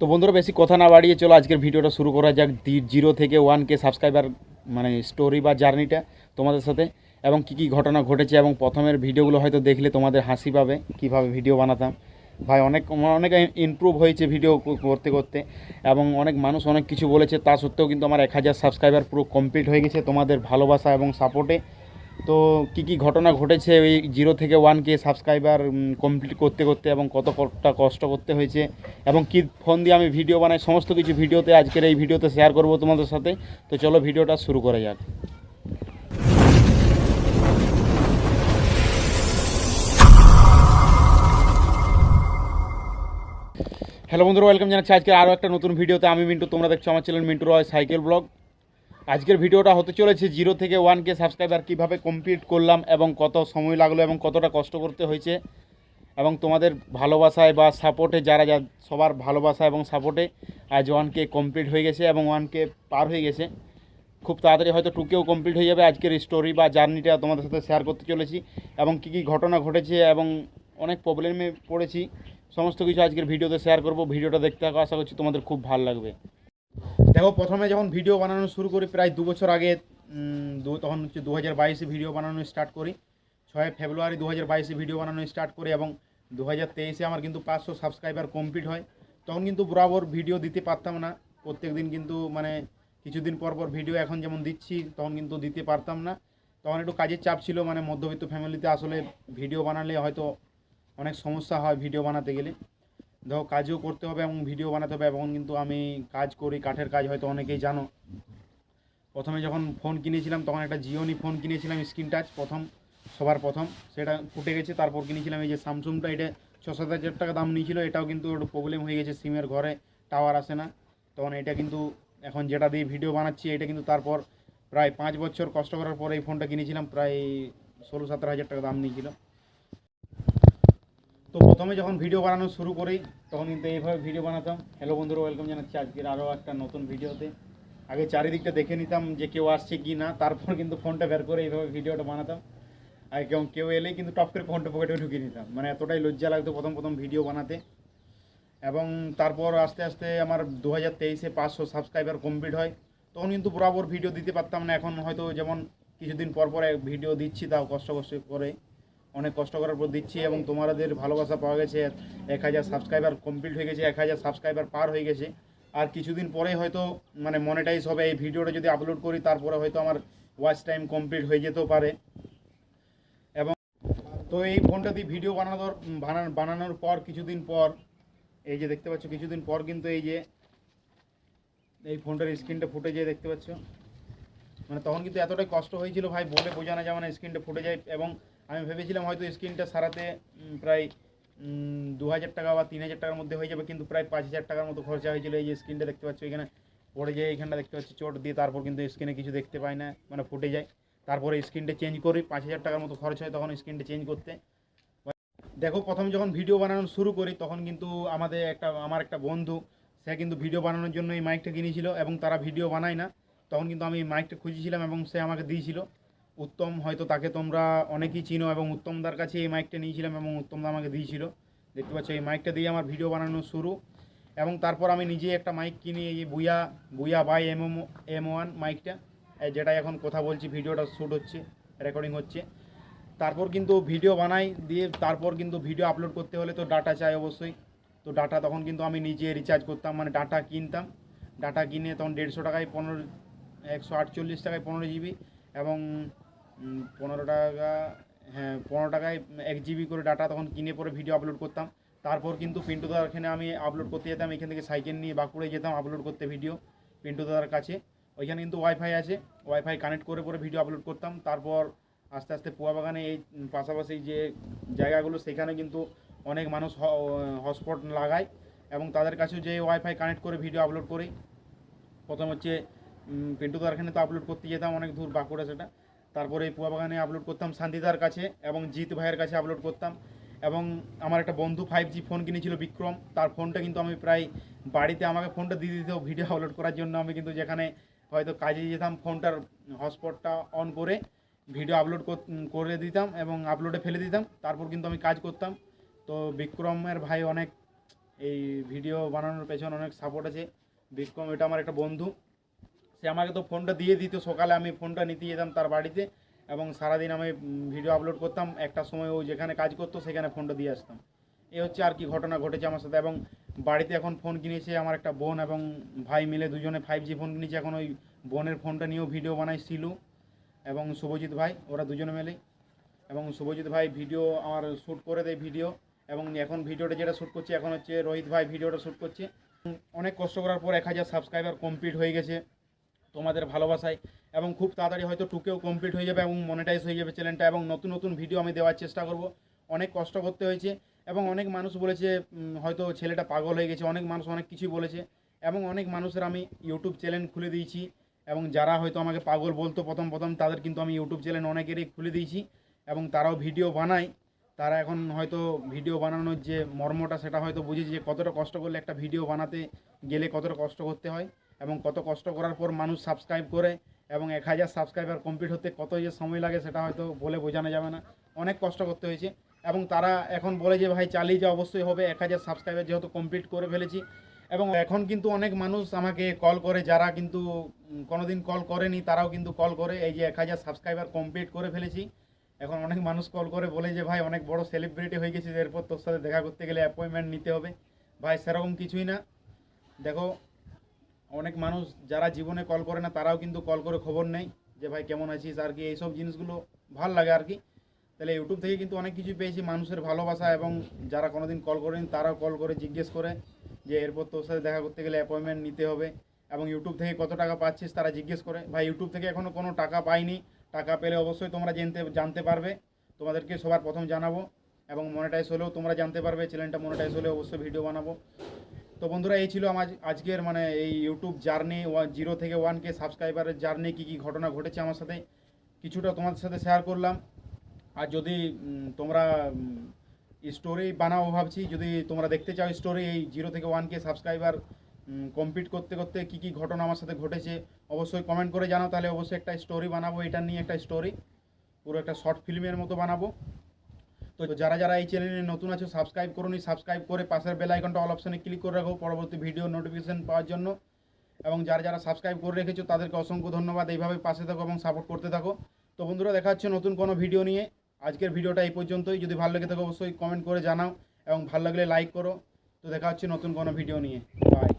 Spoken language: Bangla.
তো বন্ধুরা, বেশি কথা না বাড়িয়ে চলো, আজকের ভিডিওটা শুরু করা যাক। জিরো থেকে ওয়ান কে সাবস্ক্রাইবার মানে স্টোরি বা জার্নিটা তোমাদের সাথে, এবং কি কি ঘটনা ঘটেছে, এবং প্রথমের ভিডিওগুলো হয়তো দেখলে তোমাদের হাসি পাবে, কীভাবে ভিডিও বানাতাম। ভাই, অনেক অনেক ইমপ্রুভ হয়েছে ভিডিও করতে করতে, এবং অনেক মানুষ অনেক কিছু বলেছে, তা সত্ত্বেও কিন্তু আমার এক হাজার সাবস্ক্রাইবার পুরো কমপ্লিট হয়ে গেছে। তোমাদের ভালোবাসা এবং সাপোর্টে তো কি কি ঘটনা ঘটেছে? ওই জিরো থেকে ওয়ানকে সাবস্ক্রাইবার কমপ্লিট করতে করতে এবং কত কতটা কষ্ট করতে হয়েছে? এবং কি ফোন দিয়ে আমি ভিডিও বানাই? সমস্ত কিছু ভিডিওতে আজকের এই ভিডিওতে শেয়ার করব তোমাদের সাথে। তো চলো ভিডিওটা শুরু করা যাক। হ্যালো বন্ধুরা ওয়েলকাম জানাচ্ছি আজকে আরও একটা নতুন ভিডিওতে আমি মিন্টু, তোমরা দেখছ আমার channel Mintu Roy cycle blog. আজকের ভিডিওটা হতে চলেছে জিরো থেকে ওয়ান কে সাবস্ক্রাইবার, কীভাবে কমপ্লিট করলাম এবং কত সময় লাগল এবং কতটা কষ্ট করতে হয়েছে। এবং তোমাদের ভালোবাসায় বা সাপোর্টে যারা যা, সবার ভালোবাসা এবং সাপোর্টে আজ ওয়ান কে কমপ্লিট হয়ে গেছে এবং ওয়ান কে পার হয়ে গেছে। খুব তাড়াতাড়ি হয়তো টুকেও কমপ্লিট হয়ে যাবে। আজকের স্টোরি বা জার্নিটা তোমাদের সাথে শেয়ার করতে চলেছি এবং কী কী ঘটনা ঘটেছে এবং অনেক প্রবলেমে পড়েছি। সমস্ত কিছু আজকের ভিডিওতে শেয়ার করব। ভিডিওটা দেখতে আশা করছি তোমাদের খুব ভালো লাগবে। দেখো, প্রথমে যখন ভিডিও বানানো শুরু করি, প্রায় দু বছর আগে দু- তখন হচ্ছে দু হাজার বাইশে ভিডিও বানানো স্টার্ট করি। ছয় ফেব্রুয়ারি দু হাজার বাইশে ভিডিও বানানো স্টার্ট করি এবং দু হাজার তেইশে আমার কিন্তু পাঁচশো সাবস্ক্রাইবার কমপ্লিট হয়। তখন কিন্তু বরাবর ভিডিও দিতে পারতাম না। প্রত্যেক দিন কিন্তু মানে কিছুদিন পর পর ভিডিও এখন যেমন দিচ্ছি, তখন কিন্তু দিতে পারতাম না। তখন একটু কাজের চাপ ছিল মানে মধ্যবিত্ত ফ্যামিলিতে আসলে ভিডিও বানালে হয়তো অনেক সমস্যা হয় ভিডিও বানাতে গেলে। দেখো কাজও করতে হবে এবং ভিডিও বানাতে হবে এবং কিন্তু আমি কাজ করি, কাঠের কাজ হয়তো অনেকেই জানো। প্রথমে যখন ফোন কিনেছিলাম, তখন একটা জিওনি ফোন কিনেছিলাম, স্ক্রিন টাচ প্রথম, সবার প্রথম। সেটা ফুটে গেছে, তারপর কিনেছিলাম এই যে স্যামসুংটা এটা ছ সাত হাজার টাকা দাম নিয়েছিল, এটাও কিন্তু একটু প্রবলেম হয়ে গেছে সিমের ঘরে টাওয়ার আসে না। তখন এটা কিন্তু এখন যেটা দিয়ে ভিডিও বানাচ্ছি, এটা কিন্তু তারপর প্রায় পাঁচ বছর কষ্ট করার পরে এই ফোনটা কিনেছিলাম, প্রায় ষোলো সতেরো হাজার টাকা দাম নিয়েছিল। প্রথমে যখন ভিডিও বানানো শুরু করি, তখন কিন্তু এইভাবে ভিডিও বানাতাম। হ্যালো বন্ধুরা ওয়েলকাম জানাচ্ছি আজকের আরও একটা নতুন ভিডিওতে আগে চারিদিকটা দেখে নিতাম যে কেউ আসছে কি না, তারপর কিন্তু ফোনটা বের করে এইভাবে ভিডিওটা বানাতাম। আর কেউ কেউ এলেই কিন্তু টপ করে ফোনটা পকেটে ঢুকিয়ে নিতাম। মানে এতটাই লজ্জা লাগতো প্রথম প্রথম ভিডিও বানাতে। এবং তারপর আস্তে আস্তে আমার দু হাজার তেইশে পাঁচশো সাবস্ক্রাইবার কমপ্লিট হয়। তখন কিন্তু বরাবর ভিডিও দিতে পারতাম না। এখন হয়তো যেমন কিছুদিন পর পর ভিডিও দিচ্ছি, তাও কষ্ট কষ্ট করে। অনেক কষ্ট করার পর দিচ্ছি এবং তোমাদের ভালোবাসা পাওয়া গেছে। এক হাজার সাবস্ক্রাইবার কমপ্লিট হয়ে গেছে, এক হাজার সাবস্ক্রাইবার পার হয়ে গেছে। আর কিছুদিন পরে হয়তো মানে মনিটাইজ হবে। এই ভিডিওটা যদি আপলোড করি, তারপরে হয়তো আমার ওয়াচ টাইম কমপ্লিট হয়ে যেতেও পারে। এবং তো এই ফোনটা দিয়ে ভিডিও বানানোর বানান- বানানোর পর কিছুদিন পর, এই যে দেখতে পাচ্ছ, কিছুদিন পর কিন্তু এই যে, এই ফোনটার স্ক্রিনটা ফুটে যায়, দেখতে পাচ্ছ? মানে তখন কিন্তু এতটাই কষ্ট হয়েছিল ভাই, বলে বোঝানো যাবে না স্ক্রিনটা ফুটে যায়। এবং আমি ভেবেছিলাম হয়তো স্ক্রিনটা সারাতে প্রায় দু হাজার টাকা বা তিন হাজার টাকার মধ্যে হয়ে যাবে, কিন্তু প্রায় পাঁচ হাজার টাকার মতো খরচা হয়েছিল এই যে স্ক্রিনটা দেখতে পাচ্ছ এখানে। পড়ে যায় এখানটা দেখতে পাচ্ছি চোট দিয়ে, তারপর কিন্তু স্ক্রিনে কিছু দেখতে পাই না মানে ফুটে যায়। তারপরে স্ক্রিনটা চেঞ্জ করি পাঁচ হাজার টাকার মতো খরচ হয়, তখন স্ক্রিনটা চেঞ্জ করতে। দেখো, প্রথম যখন ভিডিও বানানো শুরু করি, তখন কিন্তু আমাদের একটা, আমার একটা বন্ধু, সে কিন্তু ভিডিও বানানোর জন্য এই মাইকটা কিনেছিল এবং তারা ভিডিও বানায় না। তখন কিন্তু আমি মাইকটা খুঁজেছিলাম এবং সে আমাকে দিয়েছিল। উত্তম, হয়তো তাকে তোমরা অনেকেই চিনো এবং উত্তমদার কাছে এই মাইকটা নিয়েছিলাম এবং উত্তমদা আমাকে দিয়েছিল। দেখতে পাচ্ছ, এই মাইকটা দিয়ে আমার ভিডিও বানানো শুরু এবং তারপর আমি নিজে একটা মাইক কিনি, এই বুয়া বুয়া বাই এম এম ওয়ান মাইকটা যেটা এখন কথা বলছি ভিডিওটা শ্যুট হচ্ছে রেকর্ডিং হচ্ছে। তারপর কিন্তু ভিডিও বানাই দিয়ে তারপর কিন্তু ভিডিও আপলোড করতে হলে তো ডাটা চাই অবশ্যই। তো ডাটা তখন কিন্তু আমি নিজে রিচার্জ করতাম মানে ডাটা কিনতাম। ডাটা কিনে তখন দেড়শো টাকায় পনেরো, একশো আটচল্লিশ টাকায় পনেরো জিবি এবং পনেরো টাকা হ্যাঁ পনেরো টাকায় এক জিবি করে ডাটা তখন কিনে পরে ভিডিও আপলোড করতাম। তারপর কিন্তু পিন্টু দাদার এখানে আমি আপলোড করতে যেতাম এখান থেকে সাইকেল নিয়ে বাঁকুড়ে যেতাম আপলোড করতে ভিডিও পিন্টু দাদার কাছে। ওইখানে কিন্তু ওয়াইফাই আছে ওয়াইফাই কানেক্ট করে পরে ভিডিও আপলোড করতাম। তারপর আস্তে আস্তে পুয়া বাগানে এই পাশাপাশি যে জায়গাগুলো সেখানে কিন্তু অনেক মানুষ হটস্পট লাগায় এবং তাদের কাছেও যে ওয়াইফাই কানেক্ট করে ভিডিও আপলোড করি। প্রথম হচ্ছে উম, পিন্টুদার এখানে তো আপলোড করতে যেতাম অনেক দূর বাঁকুড়া সেটা। তারপরে পুয়া বাগানে আপলোড করতাম শান্তিদার কাছে এবং জিৎ ভাইয়ের কাছে আপলোড করতাম এবং আমার একটা বন্ধু ফাইভ জি ফোন কিনেছিল বিক্রম, তার ফোনটা কিন্তু আমি প্রায় বাড়িতে আমাকে ফোনটা দিয়ে দিত ভিডিও আপলোড করার জন্য। আমি কিন্তু যেখানে হয়তো কাজে যেতাম ফোনটার হটস্পটটা অন করে ভিডিও আপলোড করে দিতাম এবং আপলোডে ফেলে দিতাম। তারপর কিন্তু আমি কাজ করতাম। তো বিক্রমের ভাই অনেক এই ভিডিও বানানোর পেছনে অনেক সাপোর্ট আছে। বিক্রম এটা আমার একটা বন্ধু। সে আমাকে তো ফোনটা দিয়ে দিত, সকালে আমি ফোনটা নিতে যেতাম তার বাড়িতে এবং সারাদিন আমি ভিডিও আপলোড করতাম, একটা সময় ও যেখানে কাজ করতো সেখানে ফোনটা দিয়ে আসতাম। এই হচ্ছে আর কি ঘটনা ঘটেছে আমার সাথে এবং বাড়িতে এখন ফোন কিনেছে আমার একটা বোন এবং ভাই মিলে দুজনে ফাইভ জি ফোন কিনেছে, এখন ওই বোনের ফোনটা নিয়েও ভিডিও বানাই সিলু এবং শুভজিৎ ভাই, ওরা দুজনে মিলেই এবং শুভজিৎ ভাই ভিডিও আমার শ্যুট করে দেয় ভিডিও এবং এখন ভিডিওটা যেটা শ্যুট করছে, এখন হচ্ছে রোহিত ভাই ভিডিওটা শ্যুট করছে। অনেক কষ্ট করার পর এক হাজার সাবস্ক্রাইবার কমপ্লিট হয়ে গেছে। তোমাদের ভালোবাসায় এবং খুব তাড়াতাড়ি হয়তো টুকেও কমপ্লিট হয়ে যাবে এবং মনিটাইজ হয়ে যাবে চ্যানেলটা এবং নতুন নতুন ভিডিও আমি দেওয়ার চেষ্টা করব। অনেক কষ্ট করতে হয়েছে এবং অনেক মানুষ বলেছে হয়তো ছেলেটা পাগল হয়ে গেছে, অনেক মানুষ অনেক কিছুই বলেছে এবং অনেক মানুষের আমি ইউটিউব চ্যানেল খুলে দিয়েছি এবং যারা হয়তো আমাকে পাগল বলতো প্রথম প্রথম তাদের কিন্তু আমি ইউটিউব চ্যানেল অনেকেরই খুলে দিয়েছি এবং তারাও ভিডিও বানায়। তারা এখন হয়তো ভিডিও বানানোর যে মর্মটা সেটা হয়তো বুঝেছে যে কতটা কষ্ট করলে একটা ভিডিও বানাতে গেলে কতটা কষ্ট করতে হয়। এবং কত কষ্ট করার পর মানুষ সাবস্ক্রাইব করে এবং এক হাজার সাবস্ক্রাইবার কমপ্লিট হতে কত যে সময় লাগে সেটা হয়তো বলে বোঝানো যাবে না। অনেক কষ্ট করতে হয়েছে এবং তারা এখন বলে যে, ভাই, চালিয়ে যা অবশ্যই হবে। এক হাজার সাবস্ক্রাইবার যেহেতু কমপ্লিট করে ফেলেছি। এবং এখন কিন্তু অনেক মানুষ আমাকে কল করে, যারা কিন্তু কোনোদিন কল করেনি, তারাও কিন্তু কল করে, এই যে, এক হাজার সাবস্ক্রাইবার কমপ্লিট করে ফেলেছি। এখন অনেক মানুষ কল করে, বলে যে, ভাই, অনেক বড় সেলিব্রিটি হয়ে গেছিস, এরপর তোর সাথে দেখা করতে গেলে অ্যাপয়েন্টমেন্ট নিতে হবে। ভাই, সেরকম কিছুই না। দেখো অনেক মানুষ যারা জীবনে কল করে না, তারাও কিন্তু কল করে খবর নেই যে, ভাই, কেমন আছিস? আর কি, এইসব জিনিসগুলো ভালো লাগে আর কি। তাহলে ইউটিউব থেকে কিন্তু অনেক কিছু পেয়েছি মানুষের ভালোবাসা এবং যারা কোনোদিন কল করেন, তারাও কল করে জিজ্ঞেস করে যে, এরপর তোর সাথে দেখা করতে গেলে অ্যাপয়েন্টমেন্ট নিতে হবে। এবং ইউটিউব থেকে কত টাকা পাচ্ছিস তারা জিজ্ঞেস করে। ভাই ইউটিউব থেকে এখনও কোনো টাকা পাইনি। টাকা পেলে অবশ্যই তোমরা জানতে জানতে পারবে। তোমাদেরকে সবার প্রথম জানাব এবং মনিটাইজ হলেও তোমরা জানতে পারবে। চ্যানেলটা মনিটাইজ হলে অবশ্যই ভিডিও বানাবো। তো বন্ধুরা, এই ছিল আমার আজকের মানে এই ইউটিউব জার্নি জিরো থেকে ওয়ান কে সাবস্ক্রাইবারের জার্নি কী কী ঘটনা ঘটেছে আমার সাথে, কিছুটা তোমাদের সাথে শেয়ার করলাম। আর যদি তোমরা স্টোরি বানাও ভাবছি, যদি তোমরা দেখতে চাও স্টোরি এই জিরো থেকে ওয়ান কে সাবস্ক্রাইবার কমপ্লিট করতে করতে কী কী ঘটনা আমার সাথে ঘটেছে, অবশ্যই কমেন্ট করে জানাও, তাহলে অবশ্যই একটা স্টোরি বানাবো, এটা নিয়ে একটা স্টোরি পুরো একটা শর্ট ফিল্মের মতো বানাবো। তো যারা যারা এই চ্যানেলে নতুন আছো সাবস্ক্রাইব করুন সাবস্ক্রাইব করে পাশের বেল আইকনটা অল অপশনে ক্লিক করে রাখো পরবর্তী ভিডিও নোটিফিকেশন পাওয়ার জন্য। এবং যারা যারা সাবস্ক্রাইব করে রেখেছো, তাদেরকে অসংখ্য ধন্যবাদ। এইভাবে পাশে থাকো এবং সাপোর্ট করতে থাকো। তো বন্ধুরা, দেখা হচ্ছে নতুন কোনো ভিডিও নিয়ে। আজকের ভিডিওটা এই পর্যন্তই। যদি ভালো লেগে থাকে, অবশ্যই কমেন্ট করে জানাও। এবং ভালো লাগলে লাইক করো। তো দেখা হচ্ছে নতুন কোনো ভিডিও নিয়ে। বাই